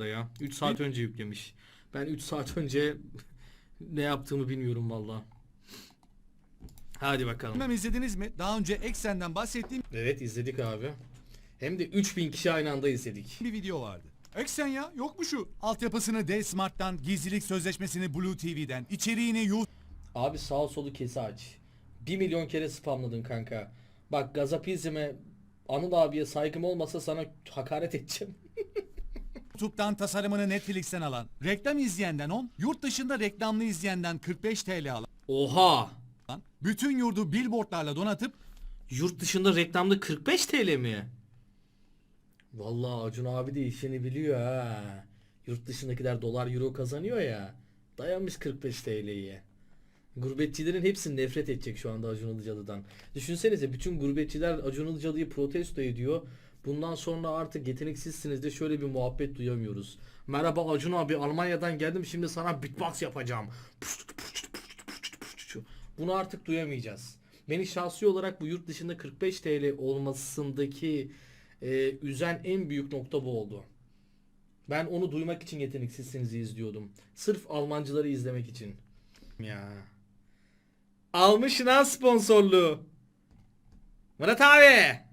arada ya. 3 saat önce yüklemiş. Ben 3 saat önce ne yaptığımı bilmiyorum valla. Hadi bakalım. Bilmem izlediniz mi? Daha önce Eksen'den bahsettiğim Evet izledik abi. Hem de 3000 kişi aynı anda izledik. bir video vardı. Eksen ya yok mu şu? Altyapısını D-Smart'tan, gizlilik sözleşmesini Blue TV'den, içeriğini YouTube Abi sağ solu kesi aç. 1 milyon kere spamladın kanka. Bak gazapizme Anıl abiye saygım olmasa sana hakaret edeceğim. YouTube'dan tasarımını Netflix'ten alan, reklam izleyenden 10, yurt dışında reklamlı izleyenden 45 TL alan, Oha! bütün yurdu billboardlarla donatıp Yurt dışında reklamda 45 TL mi? Vallahi Acun abi de işini biliyor ha. Yurt dışındakiler dolar euro kazanıyor ya. Dayanmış 45 TL'ye. Gurbetçilerin hepsi nefret edecek şu anda Acun Ilıcalı'dan. Düşünsenize bütün gurbetçiler Acun Ilıcalı'yı protesto ediyor. Bundan sonra artık yeteneksizsiniz de şöyle bir muhabbet duyamıyoruz. Merhaba Acun abi Almanya'dan geldim şimdi sana beatbox yapacağım. Bunu artık duyamayacağız. Beni şahsi olarak bu yurt dışında 45 TL olmasındaki e, üzen en büyük nokta bu oldu. Ben onu duymak için yeteneksizsinizi izliyordum. Sırf Almancıları izlemek için. Ya. Almışsın ha sponsorluğu. Murat abi.